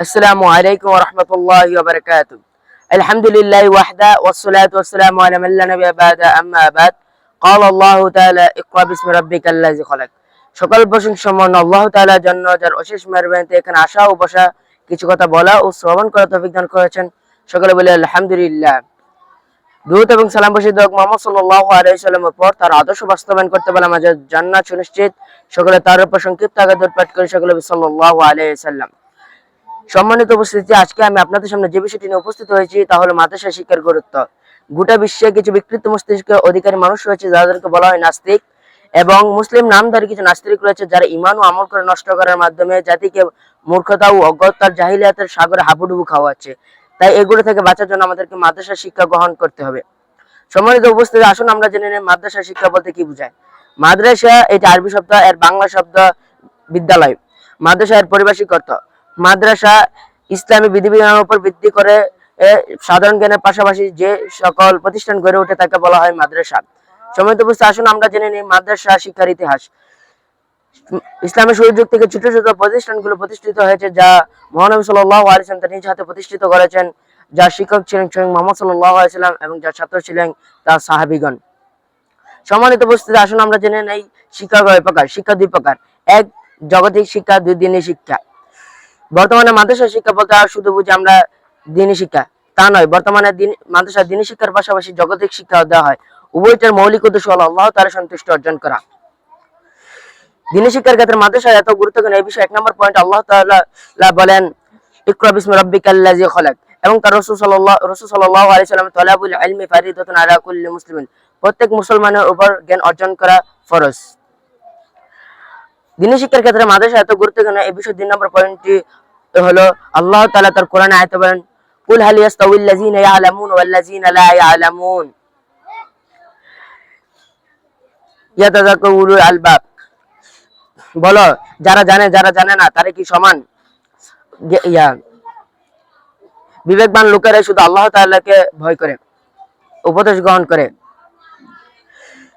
السلام عليكم ورحمة الله وبركاته الحمد لله وحده والصلاة والسلام على من لا نبي بعد أما بعد قال الله تعالى اقرأ باسم ربك الذي خلق সকল প্রশংসা সম্মান আল্লাহ তাআলার জন্য যার অশেষ মেহরবানিতে এখানে আসা ও বসা কিছু কথা বলা ও শ্রবণ করা তৌফিক দান করেছেন সকলে বলে আলহামদুলিল্লাহ দূত এবং সালাম বসিদ মোহাম্মদ সাল্লাল্লাহু আলাইহি সাল্লামের পর তার আদর্শ বাস্তবায়ন করতে বলে আমাদের জান্নাত সুনিশ্চিত সকলে তার উপর সংক্ষিপ্ত আগে পাঠ করে সকলে বলি সাল্লাল্লাহু আলাইহি সাল্লাম সম্মানিত উপস্থিতি, আজকে আমি আপনাদের সামনে যে বিষয়টি নিয়ে উপস্থিত হয়েছি তা হলো মাদ্রাসা শিক্ষার গুরুত্ব। গোটা বিশ্বে কিছু বিকৃত মস্তিষ্কের অধিকারী মানুষ রয়েছে যাদেরকে বলা হয় নাস্তিক এবং মুসলিম নামধারী কিছু নাস্তিক রয়েছে যারা ইমান ও আমল করে নষ্ট করার মাধ্যমে জাতিকে মূর্খতা ও অজ্ঞতার জাহিলিয়াতের সাগরে হাবুডুবু খাওয়াচ্ছে। তাই এগুলো থেকে বাঁচার জন্য আমাদেরকে মাদ্রাসা শিক্ষা গ্রহণ করতে হবে। সম্মানিত উপস্থিতি, আসুন আমরা জেনে নিই মাদ্রাসা শিক্ষা বলতে কি বোঝায়। মাদ্রাসা এটা আরবি শব্দ, এর বাংলা শব্দ বিদ্যালয়। মাদ্রাসা এর পরিভাষিক অর্থ মাদ্রাসা ইসলামী বিধিবিধানের উপর ভিত্তি করে সাধারণ জ্ঞানের পাশাপাশি যে সকল প্রতিষ্ঠান গড়ে ওঠে তাকে বলা হয় মাদ্রাসা। সম্মানিত উপস্থিতি আসুন, আমরা জেনে নিই মাদ্রাসা শিক্ষার ইতিহাস। ইসলামের শুরুর যুগ থেকে ছোট ছোট প্রতিষ্ঠানগুলো প্রতিষ্ঠিত হয়েছে যা মহানবী সাল্লাহ তার নিজ হাতে প্রতিষ্ঠিত করেছেন যার শিক্ষক ছিলেন স্বয়ং মোহাম্মদ আলাইসাল্লাম এবং যার ছাত্র ছিলেন তার সাহাবিগণ। সম্মানিত উপস্থিতি আসুন, আমরা জেনে নেই শিক্ষা কয় প্রকার, শিক্ষা দুই প্রকার। এক, জগতিক শিক্ষা, দুই দিনী শিক্ষা। বর্তমানে মাদ্রাসা শিক্ষা বলতে শুধু বুঝি আমরা দিনী শিক্ষা, তা নয়, বর্তমানে মাদ্রাসা দিনী শিক্ষার পাশাপাশি জগতিক শিক্ষা দেওয়া হয়। উভয়টার মৌলিক উদ্দেশ্য হলো আল্লাহ তাআলা সন্তুষ্ট অর্জন করা। দিনী শিক্ষার ক্ষেত্রে মাদ্রাসা এত গুরুত্বপূর্ণ এই বিষয়ে এক নম্বর পয়েন্ট আল্লাহ তাআলা বলেন তার প্রত্যেক মুসলমানের উপর জ্ঞান অর্জন করা ফরজ। দিনী শিক্ষার ক্ষেত্রে মাদ্রাসা এত গুরুত্বপূর্ণ, এই বিষয়ে তিন নম্বর পয়েন্টটি হলো, আল্লাহ তাআলা তার কোরআনে আয়াত বলেন, কুল হাল ইয়াস্তাউল লাযিনা ইয়ালামুন ওয়াল লাযিনা লা ইয়ালামুন? ইয়াতাযাক্কারু আলবাব। বলো, যারা জানে যারা জানে না, তারা কি সমান? ইয়া। বিবেকবান লোকেরা শুধু আল্লাহ তাআলাকে ভয় করে, উপদেশ গ্রহণ করে।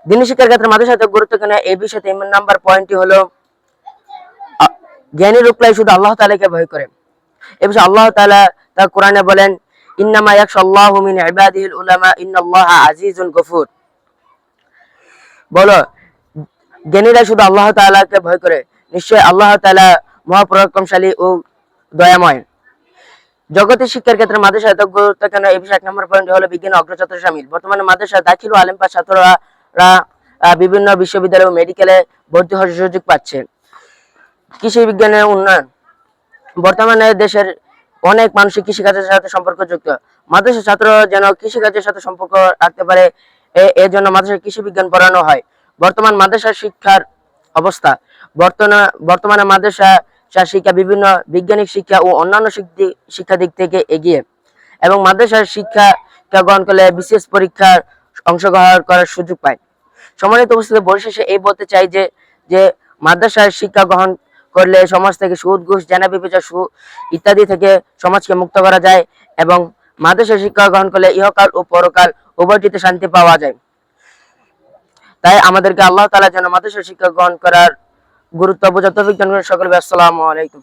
দিনী শিক্ষার ক্ষেত্রে মাদ্রাসাতে গুরুত্বপূর্ণ, এই বিষয়ে তিন নাম্বার পয়েন্টটি হলো জ্ঞানী লোকরাই শুধু আল্লাহ তাআলাকে ভয় করে। এ বিষয়ে আল্লাহ তাআলা তার কোরআনে বলেন, ইন্নামা ইয়াখশাল্লাহু মিন ইবাদিহিল উলামা আজিজুন গফুর। বলো, জ্ঞানীরা শুধু আল্লাহ তাআলাকে ভয় করে। নিশ্চয় আল্লাহ তাআলা মহাপরাক্রমশালী ও দয়াময়। জগতের শিক্ষার ক্ষেত্রে মাদ্রাসা এত গুরুত্বপূর্ণ এই বিষয়ে এক নম্বর পয়েন্ট হলো বিজ্ঞান অগ্রছাত্র সামিল বর্তমানে মাদ্রাসা দাখিল ও আলেম পাস ছাত্ররা বিভিন্ন বিশ্ববিদ্যালয় ও মেডিকেলে ভর্তি হওয়ার সুযোগ পাচ্ছে। কৃষি বিজ্ঞানের উন্নয়ন। বর্তমানে দেশের অনেক মানুষই কৃষিকাজের সাথে সম্পর্কযুক্ত। মাদ্রাসা ছাত্র যেন কৃষিকাজের সাথে সম্পর্ক রাখতে পারে এর জন্য মাদ্রাসায় কৃষি বিজ্ঞান পড়ানো হয়। বর্তমান মাদ্রাসা শিক্ষার অবস্থা। বর্তমানে মাদ্রাসা শিক্ষা বিভিন্ন বৈজ্ঞানিক শিক্ষা ও অন্যান্য শিক্ষা দিক থেকে এগিয়ে। এবং মাদ্রাসার শিক্ষা গ্রহণ করলে বিশেষ পরীক্ষার অংশগ্রহণ করার সুযোগ পায়। সম্মানিত উপস্থিতি পরিশেষে এই বলতে চাই যে যে মাদ্রাসায় শিক্ষা গ্রহণ করলে সমাজ থেকে সুদ, ঘুষ, জেনা বিবেচনা সু ইত্যাদি থেকে সমাজকে মুক্ত করা যায় এবং মাদ্রাসা শিক্ষা গ্রহণ করলে ইহকাল ও পরকাল উভয়টিতে শান্তি পাওয়া যায়। তাই আমাদেরকে আল্লাহ তালা যেন মাদ্রাসা শিক্ষা গ্রহণ করার গুরুত্ব বোঝা তফিক সকলকে আসসালামু আলাইকুম।